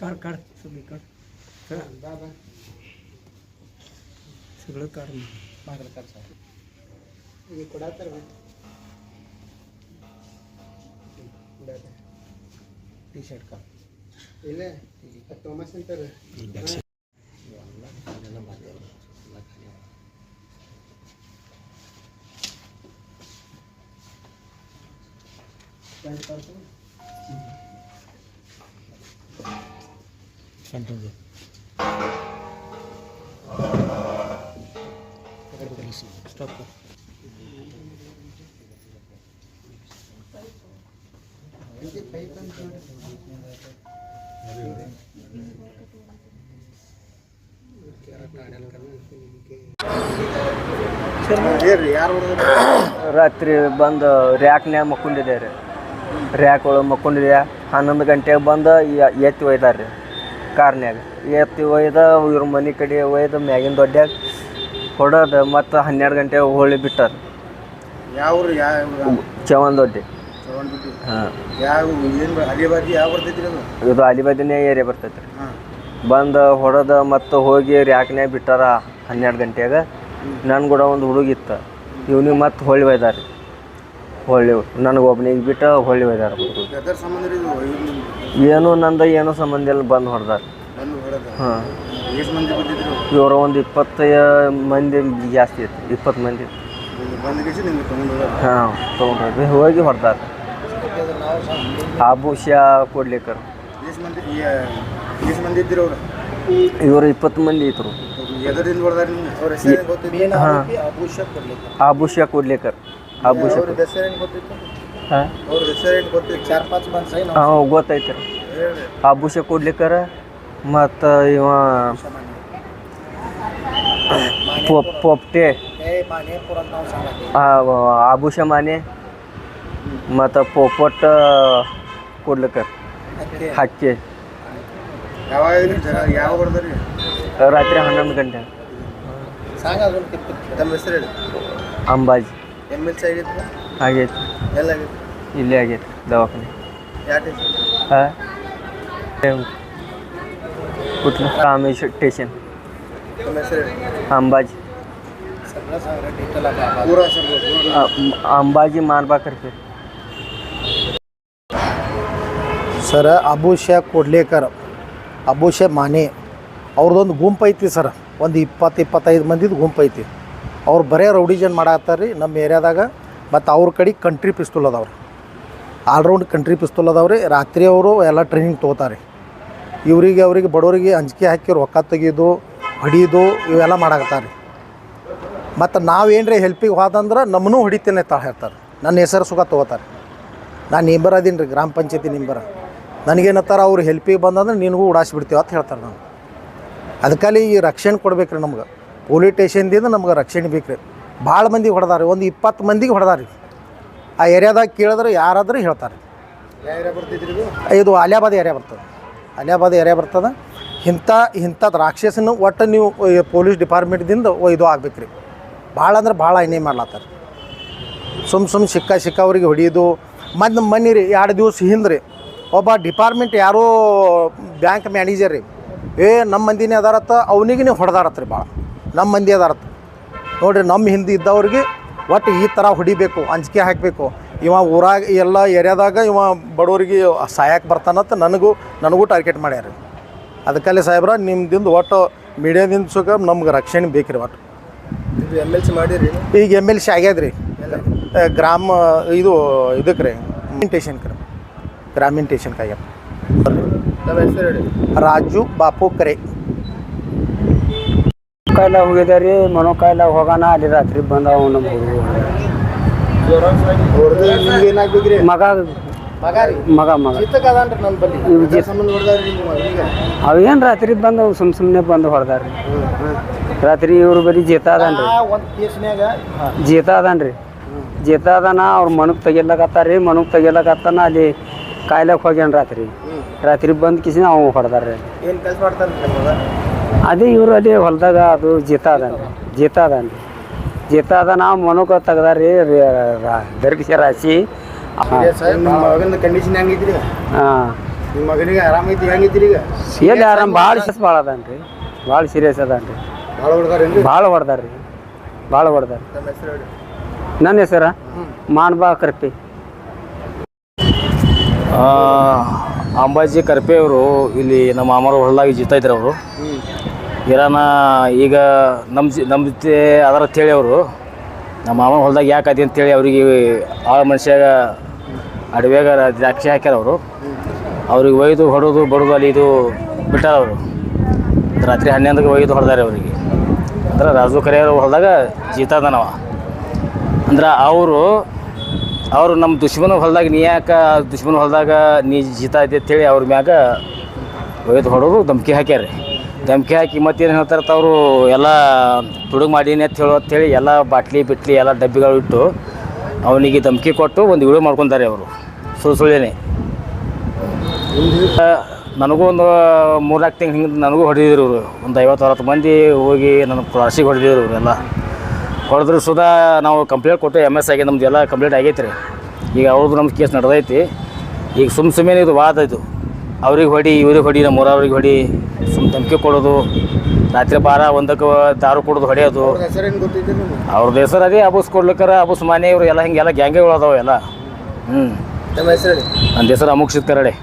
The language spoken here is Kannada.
काढ काढ सगळी काढ सगळं सगळं काढ मागलं काढ टी ಶರ್ಟ್ ಕಾಡ್ ಇಲ್ಲ ತೋಮಸ್ ಅಂತಾರೆ ಕಂಟಿನ್ಯೂ ಸ್ಟಾಪ್ ರಾತ್ರಿ ಬಂದು ರ್ಯಾಕ್ನ್ಯಾಗ ಮಕ್ಕೊಂಡಿದ್ದೆ ರೀ. ರ್ಯಾಕ್ ಒಳಗೆ ಮಕ್ಕೊಂಡಿದ್ಯಾ? ಹನ್ನೊಂದು ಗಂಟೆಗೆ ಬಂದು ಎತ್ತಿ ಒಯ್ದಾರ ರೀ ಕಾರ್ನ್ಯಾಗ. ಎತ್ತಿ ಒಯ್ದ ಇವ್ರ ಮನೆ ಕಡೆ ಒಯ್ದು ಮ್ಯಾಗಿನ ದೊಡ್ಡ್ಯಾಗ ಹೊಡೋದು ಮತ್ತು ಹನ್ನೆರಡು ಗಂಟೆ ಹೋಳಿ ಬಿಟ್ಟಾರ ಯಾವ ಚವನ್ ದೊಡ್ಡಿ. ಹಾಂ. ಯಾವ ಏನು ಅಲಿಬಾದಿ ಯಾವ ಬರ್ತೈತ್ರಿ ಅದು? ಇದು ಅಲಿಬಾದಿನೇ ಏರಿಯಾ ಬರ್ತೈತೆ ರೀ ಹಾಂ. ಬಂದು ಹೊಡೆದ ಮತ್ತು ಹೋಗಿ ರ್ಯಾಕ್ನ್ಯಾಗ ಬಿಟ್ಟಾರ ಹನ್ನೆರಡು ಗಂಟೆಗೆ ನನ್ನ ಕೂಡ ಒಂದು ಹುಡುಗಿತ್ತು. ಇವ್ನಿಗೆ ಮತ್ತೆ ಹೋಳಿ ಒಯ್ದಾರ. ರೀ ಹೊಳ್ಳಿ ನನಗೆ ಒಬ್ಬನಿಗೆ ಬಿಟ್ಟು ಹೊಳ್ಳಿ ಒಯ್ದಾರ ಏನು ನಂದು ಏನೂ ಸಂಬಂಧ ಇಲ್ಲ ಬಂದು ಹೊಡೆದಾರ. ಹಾಂ. ಎಷ್ಟು ಮಂದಿ ಬಂದಿದ್ರು? ಇವರು ಒಂದು ಇಪ್ಪತ್ತು ಮಂದಿ ಜಾಸ್ತಿ ಇತ್ತು ಇಪ್ಪತ್ತು ಮಂದಿ. ಹಾಂ ತೊಗೊಂಡ್ರಿ ಹೋಗಿ ಹೊಡೆದಾರ. ಆಭೂಷ ಕೊಡ್ಲಿಕ್ಕರ್. ಇವರು ಇಪ್ಪತ್ತು ಮಂದಿ ಇದ್ರು. ಆಭೂಷ ಕೊಡ್ಲಿಕ್ಕರ್. ಆಭೂಷ ಅವ್ರ ಹೆಸರು ಏನು ಗೊತ್ತಿತ್ತು ಹಾಂ ಅವ್ರ ಹೆಸರು ಏನು ಗೊತ್ತಿತ್ತು ಚಾರ್ ಪಾಂಚ್ ಮಂದಿ ಸೈ ಹಾಂ ಗೊತ್ತೈತೆ ರೀ ಹೇಳ್ರಿ ಆಭೂಷ ಕೊಡ್ಲಿಕ್ಕರ ಮತ್ತು ಇವ ಪೊಪ್ ಪೊಪ್ಟೆ ಏ ಮಾನೇ ಪುರ ಅಂತ ನಾವು ಸಾಂಗತಿ ಆ, ಆಭೂಷ ಮಾನೆ ಮತ್ತು ಪೊಪಟ್ ಕೊಡ್ಲಿಕ್ಕರ್ ಹಕ್ಕಿ ಯಾವಾಗ ಇದ್ರಿ ಜನ ಯಾವ ಹೊಡೆದ್ರಿ ರಾತ್ರಿ ಹನ್ನೊಂದು ಗಂಟೆ ಸಾಂಗ ಅದೊಂದು ಕಿತ್ತು ತಮ್ಮ ಹೆಸರು ಹೇಳಿ ಅಂಬಾಜಿ ಎಂ ಎಲ್ ಸಿ ಇಲ್ಲೇ ಆಗೈತೆ ದವಾಖಾನೆ. ಹಾಂ? Kutta Rameshwar station Ambaji. Ambaji Marbakar sir sir Abu Shah Kodlekar Abu Shah Mane. ಅವ್ರದ್ದೊಂದು ಗುಂಪು ಐತಿ ಸರ್. ಒಂದು ಇಪ್ಪತ್ತು ಇಪ್ಪತ್ತೈದು ಮಂದಿದು ಗುಂಪು ಐತಿ ಅವ್ರು ಬರೇ ರೌಡಿಜನ್ ಮಾಡತ್ತಾರ ರೀ ನಮ್ಮ ಏರಿಯಾದಾಗ. ಮತ್ತು ಅವ್ರ ಕಡೆ ಕಂಟ್ರಿ ಪಿಸ್ತೂಲ್ ಅದಾವ್ರಿ. ಆಲ್ರೌಂಡ್ ಕಂಟ್ರಿ ಪಿಸ್ತೂಲ್ ಅದಾವ್ರಿ. ರಾತ್ರಿ ಅವರು ಎಲ್ಲ ಟ್ರೈನಿಂಗ್ ತೊಗೋತಾರೆ ಇವರಿಗೆ ಅವರಿಗೆ ಬಡವರಿಗೆ ಅಂಜಿಕೆ ಹಾಕಿ ರೊಕ್ಕ ತೆಗಿಯೋದು ಹೊಡಿಯೋದು ಇವೆಲ್ಲ ಮಾಡಾಕತ್ತಾರೆ ಮತ್ತು ನಾವೇನ್ರಿ ಹೆಲ್ಪಿಗೆ ಹೋದಂದ್ರೆ ನಮ್ಮನ್ನೂ ಹೊಡಿತೇನೆ ತಾ ಹೇಳ್ತಾರೆ ನನ್ನ ಹೆಸರು ಸುಖ ತೊಗೋತಾರೆ ನಾನು ನಿಂಬರ್ ಅದೀನಿ ರೀ ಗ್ರಾಮ ಪಂಚಾಯತಿ ನಿಂಬರ. ನನಗೇನತ್ತಾರ ಅವ್ರು ಹೆಲ್ಪಿಗೆ ಬಂದಂದ್ರೆ ನಿನಗೂ ಉಡಾಸ್ಬಿಡ್ತೀವಿ ಅಂತ ಹೇಳ್ತಾರೆ ನಾನು ಅದಕ್ಕಲ್ಲಿ ಈ ರಕ್ಷಣೆ ಕೊಡ್ಬೇಕು ರೀ ನಮ್ಗೆ. ಪೊಲೀಸ್ ಸ್ಟೇಷನ್ದಿಂದ ನಮ್ಗೆ ರಕ್ಷಣೆ ಬೇಕು ರೀ ಭಾಳ ಮಂದಿಗೆ ಹೊಡೆದಾರೆ ಒಂದು ಇಪ್ಪತ್ತು ಮಂದಿಗೆ ಹೊಡೆದಾರೆ ಆ ಏರಿಯಾದಾಗ ಕೇಳಿದ್ರೆ ಯಾರಾದರೂ ಹೇಳ್ತಾರೆ. ಇದು ಅಲಿಯಾಬಾದ್ ಏರಿಯಾ ಬರ್ತದೆ. ಅಲಿಯಾಬಾದ್ ಏರಿಯಾ ಬರ್ತದೆ. ಇಂಥ ಇಂಥದ್ದು ರಾಕ್ಷಸನ ಒಟ್ಟು ನೀವು ಪೊಲೀಸ್ ಡಿಪಾರ್ಟ್ಮೆಂಟ್ದಿಂದ ಇದು ಆಗ್ಬೇಕು ರೀ ಭಾಳ ಅಂದ್ರೆ ಭಾಳ ಏನೇ ಮಾಡ್ಲತ್ತಾರೆ. ಸುಮ್ ಸುಮ್ ಸಿಕ್ಕ ಸಿಕ್ಕವ್ರಿಗೆ ಹೊಡಿಯೋದು. ಮತ್ತು ಮನ್ನಿ ರೀ ಎರಡು ದಿವಸ ಹಿಂದೆ ರೀ ಒಬ್ಬ ಡಿಪಾರ್ಟ್ಮೆಂಟ್ ಯಾರೋ ಬ್ಯಾಂಕ್ ಮ್ಯಾನೇಜರ್ ರೀ ಏ ನಮ್ಮ ಮಂದಿನೇ ಅದಾರತ್ತ ಅವನಿಗೆ ನೀವು ಹೊಡೆದಾರತ್ತ ರೀ ಭಾಳ. ನಮ್ಮ ಮಂದಿ ಅದಾರತ್ತ ನೋಡಿರಿ ನಮ್ಮ ಹಿಂದೆ ಇದ್ದವ್ರಿಗೆ ಒಟ್ಟು ಈ ಥರ ಹೊಡಿಬೇಕು ಅಂಜಿಕೆ ಹಾಕಬೇಕು. ಇವ ಊರಾಗ ಎಲ್ಲ ಏರಿಯಾದಾಗ ಇವ ಬಡವರಿಗೆ ಸಾಯಕ್ಕೆ ಬರ್ತಾನಂತ ನನಗೂ ನನಗೂ ಟಾರ್ಗೆಟ್ ಮಾಡ್ಯಾರ ಅದಕ್ಕಲ್ಲಿ ಸಾಹೇಬ್ರ ನಿಮ್ದಿಂದ ಒಟ್ಟು ಮೀಡಿಯಾದಿಂದ ಸುಖ ನಮ್ಗೆ ರಕ್ಷಣೆ ಬೇಕ್ರಿ ಒಟ್ಟು. ಎಂ ಎಲ್ ಸಿ ಮಾಡಿರಿ? ಈಗ ಎಂ ಎಲ್ ಸಿ ಆಗ್ಯಾದ್ರಿ. ಗ್ರಾಮ ಇದು ಇದಕ್ಕೆ ರೀ ಸ್ಟೇಷನ್ಗೆ ರೀ ಗ್ರಾಮೀಣ ಸ್ಟೇಷನ್ಗೆ ಆಗ್ಯದ ತಮ್ಮ ರಾಜು ಬಾಪು ಕರೆ. ಕಾಯಿಲೆ ಹೋಗಿದ್ದೆ ರೀ ಮನೋ ಕಾಯಿಲೆ ಹೋಗೋಣ ಅಲ್ಲಿ ರಾತ್ರಿ ಬಂದ ಏನಾಗ್ಬೇಕ್ರಿ ಮಗ. ಮಗ ಮಗ ಅವೇನು ರಾತ್ರಿ ಬಂದು ಸುಮ್ ಸುಮ್ಮನೆ ಬಂದು ಹೊಡೆದಾರ್ರಿ ರಾತ್ರಿ ಇವ್ರ ಬರೀ ಜೀತ ಅದಾನ್ರಿ ಜೀತ ಅದಾನ್ರಿ ಜೀತ ಅದಾನ ಅವ್ರ ಮನಕ್ ತೆಗಿಲಕತ್ತಾರ್ರಿ ರೀ ಮನಕ್ಕೆ ತೆಗಿಲಕತ್ತಾನ ಅಲ್ಲಿ ಕಾಯ್ಲಕ್ಕೆ ಹೋಗ್ಯಾನ ರಾತ್ರಿ. ರಾತ್ರಿ ಬಂದು ಕಿಸಿನ ಅವ್ ಹೊಡೆದಾರ್ರಿ ಅದೇ ಇವರು ಅದೇ ಹೊಲದಾಗ ಅದು ಜೀತ ಅದಾನ ಜೀತ ಅದಾನ ಜೀತ ಅದಾನ ಮನೋಕ ತೆಗ್ದಾರಿ ದರ್ಗಿಸ ರಾಶಿ. ಸಾಹೇಬ್ ನಿಮ್ಮ ಮಗನ ಕಂಡೀಷನ್ ಹೆಂಗಿದ್ರಿ ಹಾಂ. ನಿಮ್ಮ ಮಗನಿಗೆ ಆರಾಮೈತಿ ಹೆಂಗಿದ್ದೀರಿ ಈಗ? ಎಲ್ಲಿ ಆರಾಮ? ಭಾಳ ಸೀರಿಯಸ್ ಭಾಳ ರೀ ಭಾಳ ಸೀರಿಯಸ್ ಅದಾನ್ರಿ. ಭಾಳ ಹೊಡ್ದಾರೇನ್ರಿ? ಭಾಳ ಭಾಳ ಹೊಡ್ದಾರ. ನಮ್ಮ ಹೆಸರು ಹೇಳಿ. ನನ್ನ ಹೆಸರ? ಮಾನ್ಬಾ ಕರ್ಪಿ ಆ, ಅಂಬಾಜಿ ಕರ್ಪೆ ಅವರು ಇಲ್ಲಿ ನಮ್ಮ ಅಮರ ಹೊಲದಾಗಿ ಜೀತಾ ಇದ್ರು ಅವರು. ಇರಾನ ಈಗ ನಮ್ಮ ಜಿ ನಮ್ಮ ಜೊತೆ ಅದರ ಅಂತೇಳಿ ಅವರು. ನಮ್ಮ ಮಾಮನ ಹೊಲದಾಗ ಯಾಕೆ ಅದಿ ಅಂತೇಳಿ ಅವ್ರಿಗೆ ಆಳ ಮನುಷ್ಯಾಗ ಅಡವ್ಯಾಗ ದ್ರಾಕ್ಷಿ ಹಾಕ್ಯಾರ ಅವರು. ಅವ್ರಿಗೆ ಒಯ್ದು, ಹೊಡೋದು, ಬಡೋದು ಅಲ್ಲಿ ಇದು ಬಿಟ್ಟಾರ ಅವರು. ರಾತ್ರಿ ಹನ್ನೊಂದಕ್ಕೆ ಒಯ್ದು ಹೊಡೆದಾರೆ ಅವರಿಗೆ. ಅಂದ್ರೆ ರಾಜು ಕರೆಯವ್ರು ಹೊಲದಾಗ ಜೀತಾದ ನಾವ ಅಂದ್ರೆ ಅವರು ಅವರು ನಮ್ಮ ದುಶ್ಮನ ಹೊಲದಾಗ ನೀ ಯಾಕೆ ದುಶ್ಮನ ಹೊಲದಾಗ ನೀ ಜೀತಾ ಐತಿ ಅಂತೇಳಿ ಅವ್ರ ಮ್ಯಾಗ ಒಯ್ದು ಹೊಡೋದು ಧಮಕಿ ಹಾಕ್ಯಾರ ಧಮ್ಕಿ ಹಾಕಿ ಮತ್ತೇನು ಹೇಳ್ತಾರೆ ಅವರು, ಎಲ್ಲ ತುಡುಗು ಮಾಡೀನಿ ಅಂತ ಹೇಳೋ ಅಂತೇಳಿ ಎಲ್ಲ ಬಾಟ್ಲಿ, ಬಿಟ್ಲಿ, ಎಲ್ಲ ಡಬ್ಬಿಗಳು ಇಟ್ಟು ಅವನಿಗೆ ಧಮಕಿ ಕೊಟ್ಟು ಒಂದು ವಿಡಿಯೋ ಮಾಡ್ಕೊತಾರೆ ಅವರು. ಸುಳ್ಳು ಸುಳ್ಳೇನೆ. ನನಗೂ ಒಂದು ಮೂರ್ನಾಲ್ಕು ತಿಂಗಳು ಹಿಂಗೆ ನನಗೂ ಹೊಡೆದಿದ್ರು ಇವರು. ಒಂದು ಐವತ್ತು, ಅರವತ್ತು ಮಂದಿ ಹೋಗಿ ನನ್ನ ಕ್ರಾಸಿಗೆ ಹೊಡೆದಿದ್ರು ಇವರೆಲ್ಲ. ಹೊಡೆದ್ರು ಸುದಾ ನಾವು ಕಂಪ್ಲೇಂಟ್ ಕೊಟ್ಟು ಎಂ ಎಸ್ ಆಗಿ ನಮ್ದು ಎಲ್ಲ ಕಂಪ್ಲೇಂಟ್ ಆಗೈತೆ ರೀ. ಈಗ ಅವ್ರದ್ದು ನಮ್ಮ ಕೇಸ್ ನಡೆದೈತಿ. ಈಗ ಸುಮ್ಮ ಸುಮ್ಮನೆ ಇದು ವಾದ ಇದು. ಅವ್ರಿಗೆ ಹೊಡಿ ಇವ್ರಿಗೆ ಹೊಡಿ ನಮ್ಮ ಊರವ್ರಿಗೆ ಹೊಡಿ ಸುಮ್ಮ ಧಮ್ಕಿ ಕೊಡೋದು. ರಾತ್ರಿ ಬಾರ ಒಂದಕ್ಕೆ ದಾರು ಕೊಡೋದು ಹೊಡೆಯೋದು. ಅವ್ರದ್ದು ಹೆಸರು ಅದೇ ಅಬುಸ್ ಕೊಡ್ಲಿಕ್ಕರ ಅಬೂಸ್ ಮಾನೆ ಇವರು ಎಲ್ಲ ಹಿಂಗೆಲ್ಲ ಗ್ಯಾಂಗೆಗಳು ಅದಾವೆ ಎಲ್ಲ. ಹ್ಞೂ ನಮ್ಮ ಹೆಸರು ನನ್ನ ಹೆಸರು ಅಮುಕ್ ಸಿದ್ಕರಡೆ